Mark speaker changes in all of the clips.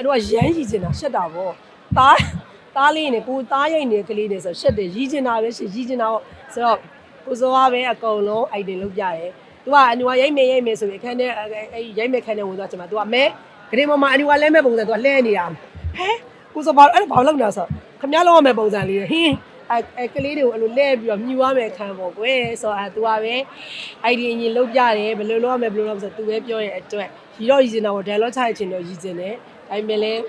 Speaker 1: အဲ့တော့ရမ်းရည်ကျင်တာရှက်တာပေါ့သားသားလေးနဲ့ကိုသားရိတ်နေတဲ့ကလေးတွေဆိုရှက်တယ်ရည်ကျင်တာပဲရှက်ရည်ကျင်တာပေါ့ဆိုတော့ကိုစောကပဲအကုန်လုံးအိုက်တင်လုပ်ကြတယ်သူကအနူကရိတ်မေရိတ်မေဆိုပြီးအခန်းထဲအဲ့ရိတ်မေခန်းထဲဝင်သွားချင်မှာသူကမဲဂရေမမအနူကလဲမဲ့ပုံစံသူကလှဲနေတာဟဲကိုစောဘာအဲ့ဒါဘာလို့လုပ်နေတာဆိုခမရလောက်ရမယ့်ပုံစံလေးဟင်း အဲအဲကလေးတွေကိုအဲ့လိုလဲပြီးတော့မြူရမယ်ခံပေါ့ကွယ်ဆိုတော့အဲ तू ကပဲအိုက်ဒီအရင်လုပ်ကြတယ်ဘယ်လိုလုပ်ရမလဲဘယ်လိုလုပ်ရမလဲဆိုတော့ तू ပဲပြောရဲ့အတွက်ရီတော့ရီစင်တော့ dialogue ချရချင်တော့ရီစင်တယ်ဒါပေမဲ့လည်း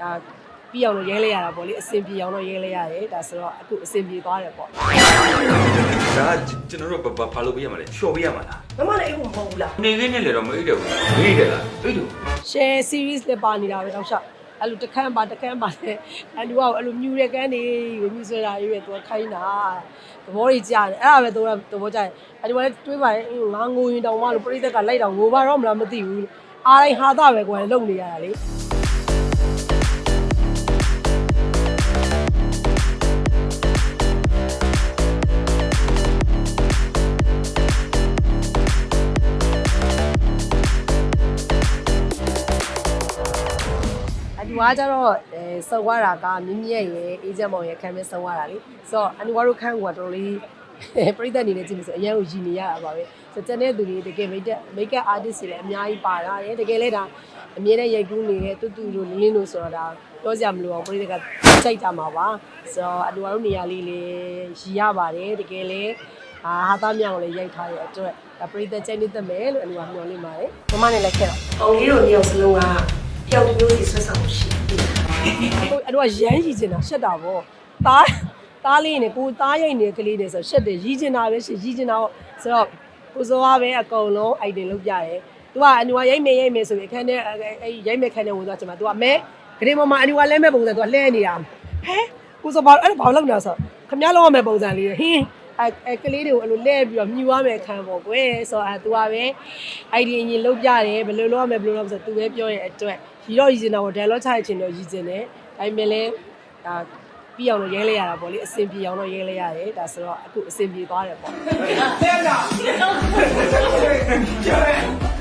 Speaker 1: ဒါပြီးအောင်လို့ရဲလဲရတာပေါ့လေအဆင်ပြေအောင်တော့ရဲလဲရတယ်ဒါဆိုတော့အခုအဆင်ပြေသွားတယ်ပေါ့
Speaker 2: ဒါကကျွန်တော်တို့ဘာဘာလုပ်ပေးရမှာလဲလျှော်ပေးရမှာလား
Speaker 1: မမလည်းအိမ်မဟုတ်ဘူးလား
Speaker 2: နေခင်းနဲ့လည်းတော့မအိတ်တယ်ဘူးမေးတယ်လားအိတ်တယ်
Speaker 1: share series လည်းပါနေတာပဲတော့ရှောက် အဲ့လိုတစ်ခန်းပါတစ်ခန်းပါလေအဲ့ဒီကအဲ့လိုမြူတဲ့ကန်းနေမြူဆွဲတာရွေးသူခိုင်းတာသဘောကြီးကြားတယ်အဲ့ဒါပဲသူကသဘောကြားတယ်အဲ့ဒီကလည်းတွေးပါရင်ငါငိုရင်တောင်မှလို့ပြိသက်ကလိုက်တော့ငိုပါတော့မလားမသိဘူးအားတိုင်းဟာတာပဲကွာလုံနေရတာလေ ကကြတော့အဲဆောက်ရတာကမြင်းမြက်ရဲ့အေဂျင့်မောင်ရဲ့ခံမဲ့ဆောက်ရတာလေဆိုတော့အတူကတော့ခန်းကတော်တော်လေးပြိသက်နေနေကြည့်လို့ဆိုအရင်ကရည်နေရတာပါပဲဆိုတော့တနေ့သူတွေတကယ်မိတ်တက်မိတ်ကပ်အာတစ်တွေလည်းအများကြီးပါတာတယ်တကယ်လဲဒါအမြဲတမ်းရိုက်ကူးနေတဲ့တူတူတို့လင်းလင်းတို့ဆိုတော့ဒါပြောစရာမလိုအောင်ပြိသက်ကစိတ်ကြမှာပါဆိုတော့အတူကတော့နေရာလေးလေးရည်ရပါတယ်တကယ်လဲအာဟာသားမြောင်လည်းရိုက်ထားတဲ့အတွက်ဒါပြိသက်ချိန်နေသက်မယ်လို့အတူကမျှော်လင့်ပါတယ်မမနဲ့လည်းခဲ့တော့
Speaker 3: အောင်လေးတို့နှစ်ယောက်စလုံးက ပျောက်တစ်မျိုးစီဆွဲဆောင်မှုရှိတယ်
Speaker 1: ဟိုအဲ့တော့ရမ်းရည်ကျင်တာရှက်တာပေါ့သားသားလေးနဲ့ကိုသားရိတ်နေတဲ့ကလေးတွေဆိုရှက်တယ်ရည်ကျင်တာပဲရှက်ရည်ကျင်တာပေါ့ဆိုတော့ကိုစောကပဲအကုန်လုံးအိုက်တင်လုပ်ကြတယ်သူကအနူကရိတ်မေရိတ်မေဆိုပြီးအခန်းထဲအဲ့ရိတ်မေခန်းထဲဝင်သွားချင်မှာသူကမဲဂရေမမအနူကလဲမဲ့ပုံစံသူကလှဲနေတာဟဲကိုစောဘာအဲ့ဒါဘာလို့လုပ်နေတာဆိုခမရလောက်ရမယ့်ပုံစံလေးဟင်း အဲအဲကလေးတွေကိုအဲ့လိုလဲပြီးတော့မြူရမယ်ခံပေါ့ကွယ်ဆိုတော့အဲ तू ကပဲ idea ရင်လောက်ပြတယ်ဘယ်လိုလုပ်ရမလဲဘယ်လိုလုပ်ဆိုတော့ तू ပဲပြောရဲ့အတွက်ရီတော့ရည်စင်တော့ dialogue ချရခြင်းတော့ရည်စင်တယ်ဒါပေမဲ့လည်းဒါပြီးအောင်တော့ရဲလဲရတာပေါ့လေအဆင်ပြေအောင်တော့ရဲလဲရတယ်ဒါဆိုတော့အခုအဆင်ပြေသွားတယ်ပေါ့
Speaker 4: ဆဲလာ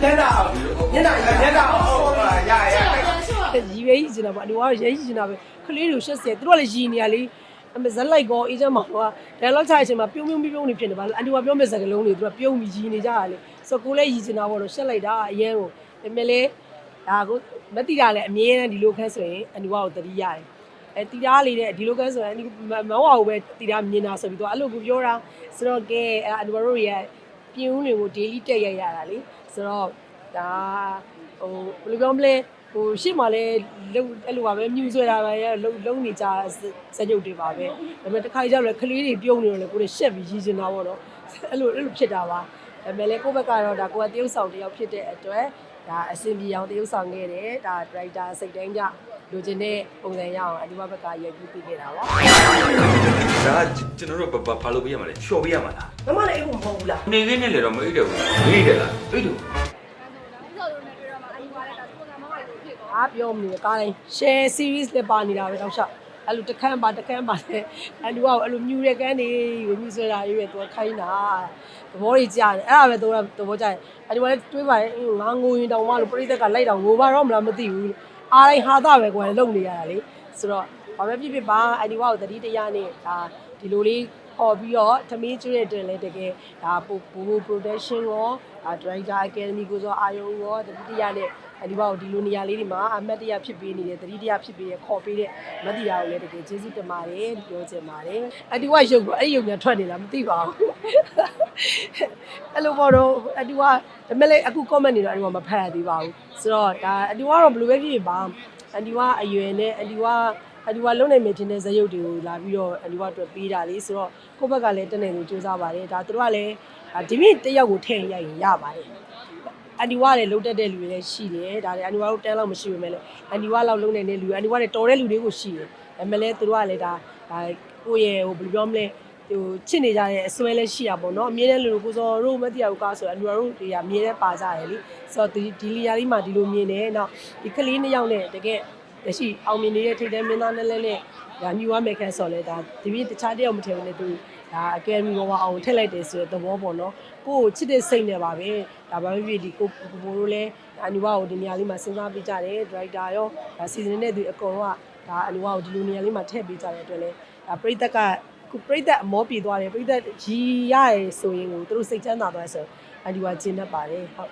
Speaker 4: ညနာညနာညနာဟုတ်ပါ
Speaker 1: ရရရရည်ပဲရည်စင်တော့ပေါ့ဒီကတော့ရဲရည်စင်တော့ပဲကလေးတွေကိုရှက်စဲသူတို့ကလည်းရည်နေရလေး အမေဇက်လိုက်ကောအေဂျင့်မောင်က dialogue ချရချင်မှာပြုံးပြုံးပြုံးနေဖြစ်နေပါလားအတူကပြောမဲ့စကားလုံးတွေသူကပြုံးပြီးရီနေကြတာလေဆိုတော့ကိုလည်းရီစင်တာပေါ့လို့ရှက်လိုက်တာအရင်ကိုဒါပေမဲ့လည်းဒါကိုမတိတာလည်းအမြဲတမ်းဒီလိုခန်းဆိုရင်အတူကတော့တတိရတယ်အဲတီတားလေးတဲ့ဒီလိုကန်းဆိုရင်မမဝဘူးပဲတီတားမြင်တာဆိုပြီးတော့အဲ့လိုကိုပြောတာဆိုတော့ကဲအတူတို့ရဲ့ပြင်းဦးတွေကို daily တက်ရရတာလေဆိုတော့ဒါ ဟိုဘယ်လိုပြောမလဲဟိုရှေ့မှာလဲလုံအဲ့လိုပါပဲမြူဆွဲတာပဲလုံလုံနေကြစက်ကြုတ်တွေပါပဲဒါပေမဲ့တစ်ခါကြောက်လဲကလေးတွေပြုံးနေတော့လေကိုယ်ရှက်ပြီးရည်စင်တာပေါ့နော်အဲ့လိုအဲ့လိုဖြစ်တာပါဒါပေမဲ့လေကိုယ့်ဘက်ကတော့ဒါကိုကတရုပ်ဆောင်တယောက်ဖြစ်တဲ့အတွက်ဒါအဆင်ပြေအောင်တရုပ်ဆောင်ခဲ့တယ်ဒါဒရိုက်တာစိတ်တိုင်းကြလိုချင်တဲ့ပုံစံရအောင်အဒီဘဘက်ကရိုက်ပြီးပြခဲ့တာပါ
Speaker 2: ဒါကကျွန်တော်တို့ဘာဘာလုပ်ပေးရမှာလဲလျှော်ပေးရမှာလား
Speaker 1: မမလည်းအိမ်မဟုတ်ဘူးလား
Speaker 2: နေခင်းနဲ့လည်းတော့မအိတ်တယ်ဘူးမေးတယ်လားအိတ်တယ်
Speaker 1: အားပြောမနေကားတိုင်း share series လည်းပါနေတာပဲတော့ရှောက်အဲ့လိုတစ်ခန်းပါတစ်ခန်းပါလေအဲ့လူကအဲ့လိုမြူတဲ့ကန်းနေမြူဆွဲတာရွေးသူခိုင်းတာသဘောကြီးကြားတယ်အဲ့ဒါပဲသူကသဘောကြားတယ်အဲ့ဒီကလည်းတွေးပါရင်ငါငိုရင်တောင်မှလို့ပြိသက်ကလိုက်တော့ငိုပါတော့မလားမသိဘူးအားတိုင်းဟာတာပဲကွာလုံနေရတာလေဆိုတော့ဘာပဲဖြစ်ဖြစ်ပါအဲ့ဒီကကိုတတိတရားနဲ့ဒါဒီလိုလေးပေါ်ပြီးတော့သမီးကျွေးတဲ့တွင်လည်းတကယ်ဒါပိုဘူ production ရောဒါ director academy ကိုဆိုအာယုံရောတတိတရားနဲ့အဲ ဒီဘောက်ဒီလိုနေရာလေးတွေမှာအမတ်တရားဖြစ်ပေးနေတယ်တတိတရားဖြစ်ပေးရခေါ်ပေးတဲ့မတ်တရားကိုလည်းတကယ်ကျေးဇူးတင်ပါတယ်ပြောချင်ပါတယ်အတူကရုပ်ကအဲ့ဒီရုပ်များထွက်နေလားမသိပါဘူးအဲ့လိုပေါ့တော့အတူကဒါပေမဲ့လည်းအခု comment နေတော့အတူကမဖတ်ရသေးပါဘူးဆိုတော့ဒါအတူကတော့ဘယ်လိုပဲဖြစ်ဖြစ်ပါအတူကအရွယ်နဲ့အတူကအတူကလုံးနိုင်မယ်ထင်တဲ့ဇယုတ်တွေကိုလာပြီးတော့အတူကအတွက်ပေးတာလေဆိုတော့ကိုယ့်ဘက်ကလည်းတက်နေလို့စူးစမ်းပါတယ်ဒါသူတို့ကလည်းဒီမိတယောက်ကိုထည့်ရိုက်ရင်ရပါတယ် အန်ဒီဝါလည်းလုံးတက်တဲ့လူတွေလည်းရှိတယ်ဒါလည်းအန်ဒီဝါတို့တန်းလောက်မရှိပေမဲ့လည်းအန်ဒီဝါလောက်လုံးနေတဲ့လူအန်ဒီဝါလည်းတော်တဲ့လူတွေကိုရှိတယ်ဒါပေမဲ့လည်းသူတို့ကလည်းဒါဒါကိုယ့်ရဲ့ဟိုဘယ်လိုပြောမလဲဟိုချစ်နေကြတဲ့အစွဲလည်းရှိရပါတော့အမြဲတမ်းလူကိုစောတို့မတရားဘူးကားဆိုအန်ဒီဝါတို့တွေကအမြဲတမ်းပါကြတယ်လीဆိုတော့ဒီဒီလီယာလေးမှာဒီလိုမြင်တယ်နောက်ဒီကလေးနှစ်ယောက်နဲ့တကယ်လက်ရှိအောင်မြင်နေတဲ့ထိတ်တဲ့မင်းသားနဲ့လည်းနဲ့ဒါမြူဝါမယ်ခန့်ဆိုလဲဒါဒီပြတခြားတယောက်မထင်ဘူးလေသူ ဒါအကယ်ဒမီဘောပါအောင်ထည့်လိုက်တယ်ဆိုတဲ့သဘောပေါ့နော်ကိုယ့်ကိုချစ်တဲ့စိတ်နဲ့ပါပဲဒါဘာဖြစ်ဖြစ်ဒီကိုကိုဘိုးတို့လည်းအန်ဒီဝါကိုဒီနေရာလေးမှာစဉ်းစားပေးကြတယ်ဒရိုက်တာရောဒါစီဇန်နဲ့သူအကုန်လုံးကဒါအန်ဒီဝါကိုဒီလိုနေရာလေးမှာထည့်ပေးကြတဲ့အတွက်လည်းဒါပရိသတ်ကခုပရိသတ်အမောပြေသွားတယ်ပရိသတ်ရီရရဲဆိုရင်ကိုသူတို့စိတ်ချမ်းသာသွားဆိုအန်ဒီဝါကျင်းတတ်ပါတယ်ဟုတ်